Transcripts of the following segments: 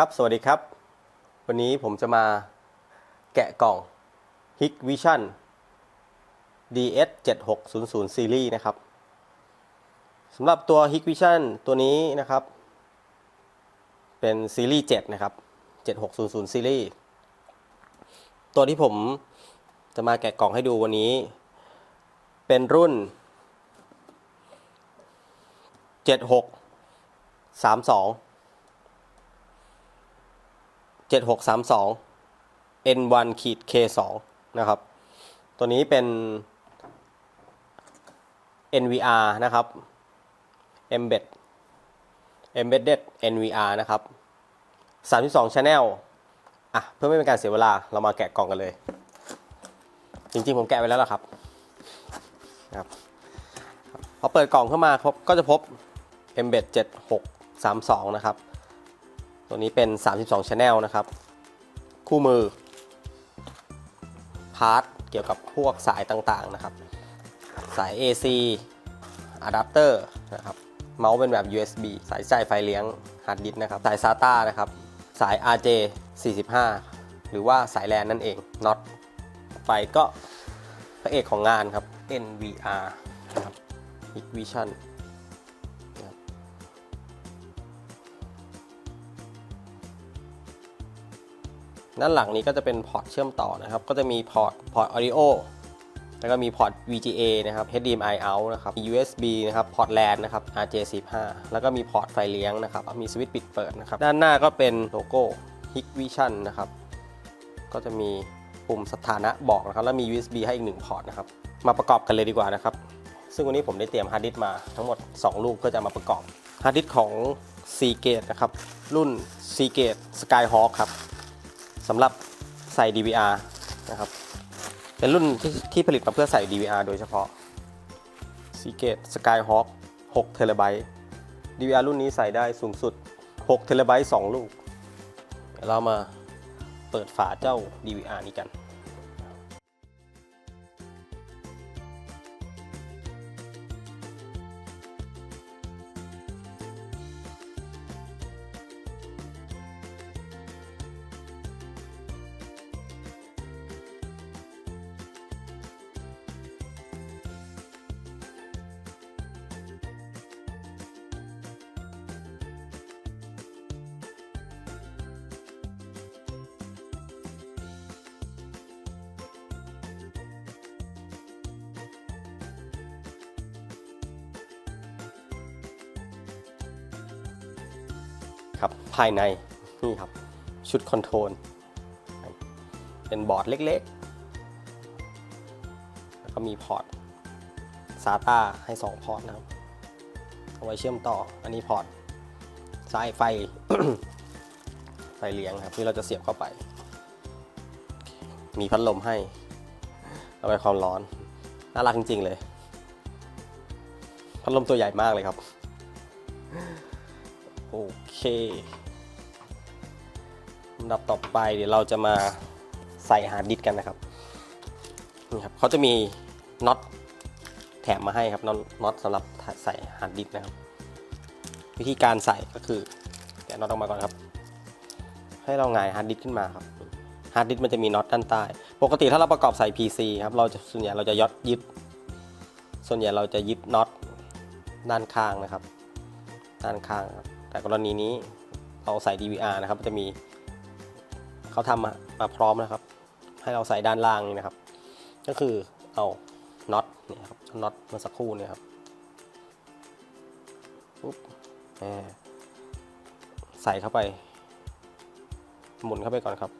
ครับ สวัสดีครับ วันนี้ผมจะมาแกะกล่อง Hikvision DS 7600 Series นะครับสำหรับตัว Hikvision ตัวนี้นะครับ เป็นซีรีส์ 7 นะครับ 7600 Series ตัวที่ผมจะมาแกะกล่องให้ดูวันนี้ เป็นรุ่น 7632 7632 N1 ขีด K2 นะครับ ตัวนี้เป็น NVR นะครับ Embed Embedded NVR นะครับ 32 Channel อะ เพื่อไม่เป็นการเสียเวลา เรามาแกะกล่องกันเลย จริงๆ ผมแกะไปแล้วล่ะครับนะครับพอเปิดกล่องเข้ามาพบก็จะพบ Embed 7632 นะครับ ตัวนี้เป็น 32 Channel นะครับ คู่มือ พาร์ทเกี่ยวกับพวกสายต่างๆนะครับ สาย AC อะแดปเตอร์นะครับ เมาส์เป็นแบบ USB สายจ่ายไฟเลี้ยงฮาร์ดดิสก์นะครับ สาย SATA นะครับ สาย RJ 45 หรือว่าสายแลนนั่นเองน็อตไปก็พระเอกของงานครับ NVR นะครับ Vision ด้านหลังนี้ก็จะเป็นพอร์ตเชื่อมต่อนะครับ ก็จะมีพอร์ตพอร์ต audio แล้วก็มีพอร์ต VGA นะครับ HDMI out นะครับ USB นะครับพอร์ต LAN นะครับ RJ45 แล้วก็มีพอร์ตไฟเลี้ยงนะครับ มีสวิตช์ปิดเปิดนะครับ ด้านหน้าก็เป็นโลโก้ Hikvision นะครับ ก็จะมีปุ่มสถานะบอกนะครับ แล้วมี USB ให้อีกหนึ่งพอร์ตนะครับ มาประกอบกันเลยดีกว่านะครับ ซึ่งวันนี้ผมได้เตรียมฮาร์ดดิสก์มาทั้งหมด 2 ลูกเพื่อจะมาประกอบฮาร์ดดิสก์ของ Seagate นะครับ รุ่น Seagate Skyhawk ครับ สำหรับใส่ DVR นะครับ เป็นรุ่นที่ที่ผลิตมาเพื่อใส่ DVR โดยเฉพาะ Seagate Skyhawk 6เทราไบต์ DVR รุ่นนี้ใส่ได้สูงสุด6เทราไบต์2ลูกเดี๋ยวเรามาเปิดฝาเจ้า DVR นี้กัน ครับภายในนี่ครับชุดคอนโทรลเป็นบอร์ดเล็กๆ แล้วก็มีพอร์ต SATA ให้ 2 พอร์ตนะครับ เอาไว้เชื่อมต่ออันนี้พอร์ตสายไฟ ไฟเลี้ยงครับ ที่เราจะเสียบเข้าไป มีพัดลมให้ระบายความร้อน น่ารักจริง ๆ เลย พัดลมตัวใหญ่มากเลยครับ โอเคลำดับต่อไปเดี๋ยวเราจะมาใส่ฮาร์ดดิสกันนะครับนี่ครับเขาจะมีน็อตแถมมาให้ครับน็อตน็อตสำหรับใส่ฮาร์ดดิสนะครับ วิธีการใส่ก็คือแกะน็อตออกมาก่อนครับ ให้เราหงายฮาร์ดดิสขึ้นมาครับฮาร์ดดิสมันจะมีน็อตด้านใต้ ปกติถ้าเราประกอบใส่ PC ครับเราจะส่วนใหญ่เราจะยดยึด ส่วนใหญ่เราจะยึดน็อตด้านข้างนะครับ ด้านข้างครับ แต่กรณีนี้เราใส่ DVR นะครับจะมีเขาทำมามาพร้อมนะครับ ให้เราใส่ด้านล่างนี่นะครับ ก็คือเอาน็อตเนี่ยครับน็อตมื่อสักครู่เนี่ยครับปุ๊บใส่เข้าไป หมุนเข้าไปก่อนครับ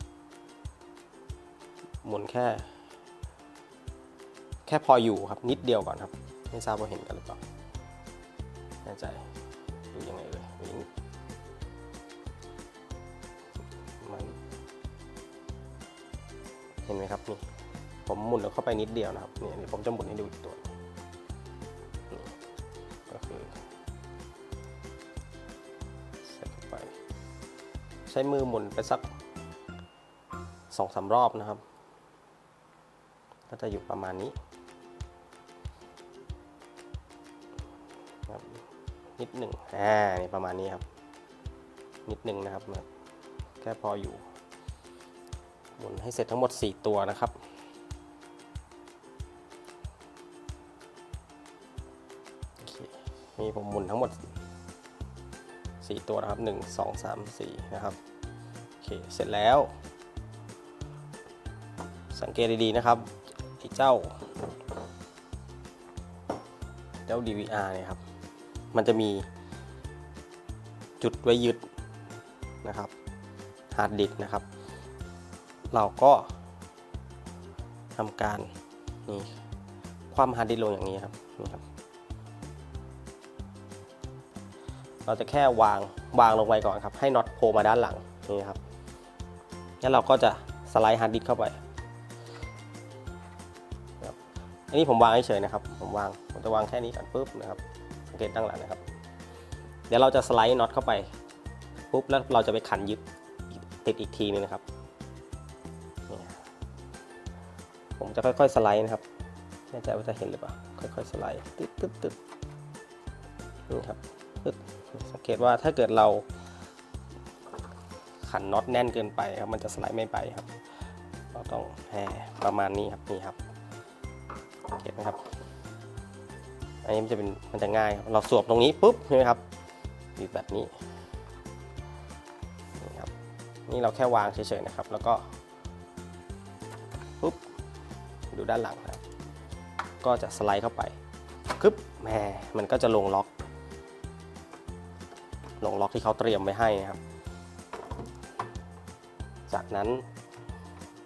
หมุนแค่ แค่พออยู่ครับนิดเดียวก่อนครับ ไม่ทราบว่าเห็นกันหรือเปล่าแน่ใจดูยังไง เห็นไหมครับนี่ผมหมุนเข้าไปนิดเดียวนะครับนี่ผมจะหมุนให้ดูอีกตัวก็คือใส่เข้าไป ใช้มือหมุนไปสักสองสามรอบนะครับ ก็จะอยู่ประมาณนี้ครับนิดหนึ่งอ่านี่ประมาณนี้ครับ นิดหนึ่งนะครับ แค่พออยู่ หมุนให้เสร็จทั้งหมด 4 ตัวนะครับ มีผมหมุนทั้งหมด 4 ตัวนะครับ 1 2 3 4 นะครับ โอเค เสร็จแล้ว สังเกตดีๆนะครับไอ้เจ้า เจ้า DVR เนี่ยครับ มันจะมีจุดไว้ยึดนะครับ ฮาร์ดดิสก์นะครับ เราก็ทำการนี่คว่ำฮาร์ดดิสก์ลงอย่างนี้ครับนี่ครับ เราจะแค่วางวางลงไปก่อนครับ ให้น็อตโผล่มาด้านหลังนี่ครับแล้วเราก็จะสไลด์ฮาร์ดดิสก์เข้าไปครับอันนี้ผมวางเฉยๆนะครับ ผมวาง ผมจะวางแค่นี้ก่อนปุ๊บนะครับ สังเกตด้านหลังนะครับ เดี๋ยวเราจะสไลด์น็อตเข้าไปปุ๊บแล้วเราจะไปขันยึดติดอีกทีนึงนะครับ ผมจะค่อยๆสไลด์นะครับแน่ใจว่าจะเห็นหรือเปล่าค่อยๆสไลด์ตึ๊ดตึ๊ดตึ๊ดนี่ครับตึ๊ดสังเกตว่าถ้าเกิดเราขันน็อตแน่นเกินไปครับมันจะสไลด์ไม่ไปครับ เราต้องแหประมาณนี้ครับนี่ครับเห็นไหมครับอันนี้มันจะเป็นมันจะง่ายครับเราสวมตรงนี้ปุ๊บใช่ไหมครับบีบแบบนี้นี่ครับนี่เราแค่วางเฉยๆนะครับ แล้วก็ ดูด้านหลังนะครับก็จะสไลด์เข้าไปคึบแหมมันก็จะลงล็อก ลงล็อกที่เขาเตรียมไว้ให้นะครับ จากนั้น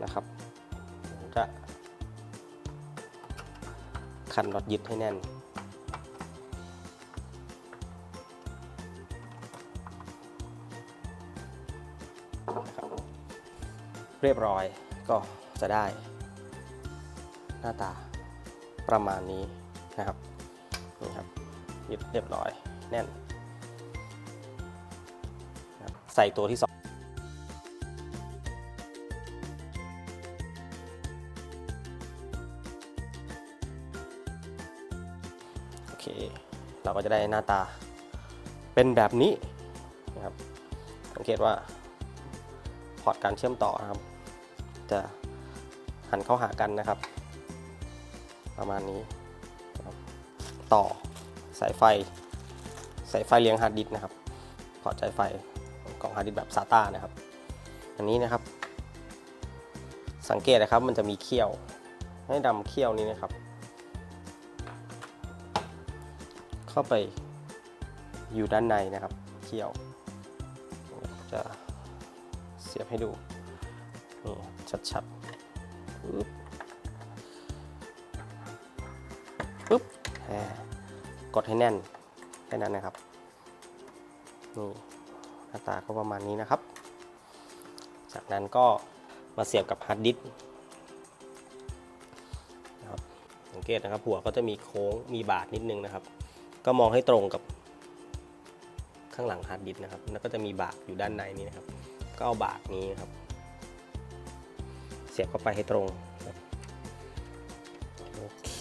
นะครับจะขันน็อตยึดให้แน่น เรียบร้อยก็จะได้ หน้าตาประมาณนี้นะครับนี่ครับยึดเรียบร้อยแน่นใส่ตัวที่สองโอเค เราก็จะได้หน้าตาเป็นแบบนี้นะครับสังเกตว่าพอร์ตการเชื่อมต่อนะครับ จะหันเข้าหากันนะครับ ประมาณนี้ ต่อสายไฟ สายไฟเลี้ยงฮาร์ดดิสก์นะครับพอร์ตสายไฟกล่องฮาร์ดดิสก์แบบ SATA นะครับ อันนี้นะครับ สังเกตนะครับมันจะมีเขี้ยว ให้ดำเขี้ยวนี้นะครับ เข้าไปอยู่ด้านในนะครับเขี้ยว จะเสียบให้ดูนี่ชัดๆ กดให้แน่นแค่นั้นนะครับนี่หน้าตาก็ประมาณนี้นะครับ จากนั้นก็มาเสียบกับฮาร์ดดิสก์นะครับสังเกตนะครับหัวก็จะมีโค้งมีบาดนิดนึงนะครับ ก็มองให้ตรงกับข้างหลังฮาร์ดดิสก์นะครับ แล้วก็จะมีบาดอยู่ด้านในนี้นะครับ ก็เอาบาทนี้นครับ เสียบเข้าไปให้ตรง โอเค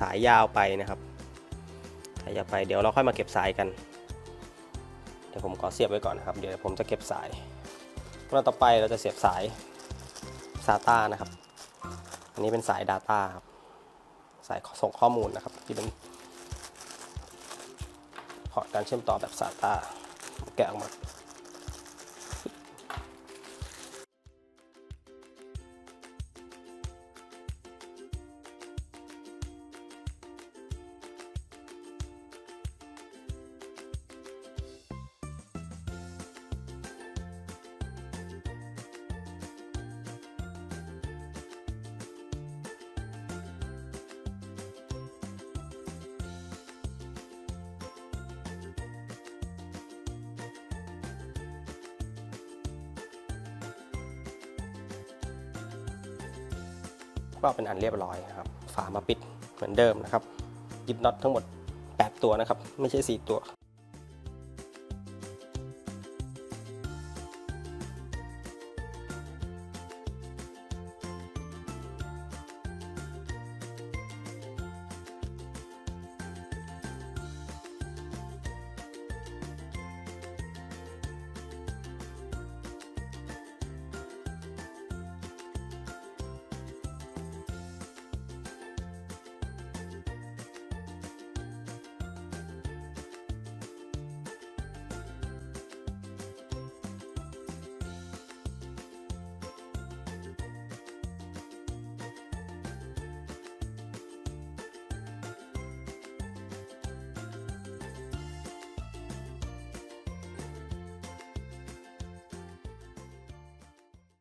สายยาวไปนะครับ สายยาวไปเดี๋ยวเราค่อยมาเก็บสายกัน เดี๋ยวผมขอเสียบไว้ก่อนนะครับ เดี๋ยวผมจะเก็บสายขั้นตอนต่อไปเราจะเสียบสาย SATA นะครับ อันนี้เป็นสาย Data ครับ สายส่งข้อมูลนะครับที่เป็นพอร์ตการเชื่อมต่อแบบ SATA แกะออกมา ก็เป็นอันเรียบร้อยนะครับ ฝามาปิดเหมือนเดิมนะครับยึดน็อตทั้งหมด 8 ตัวนะครับ ไม่ใช่ 4 ตัว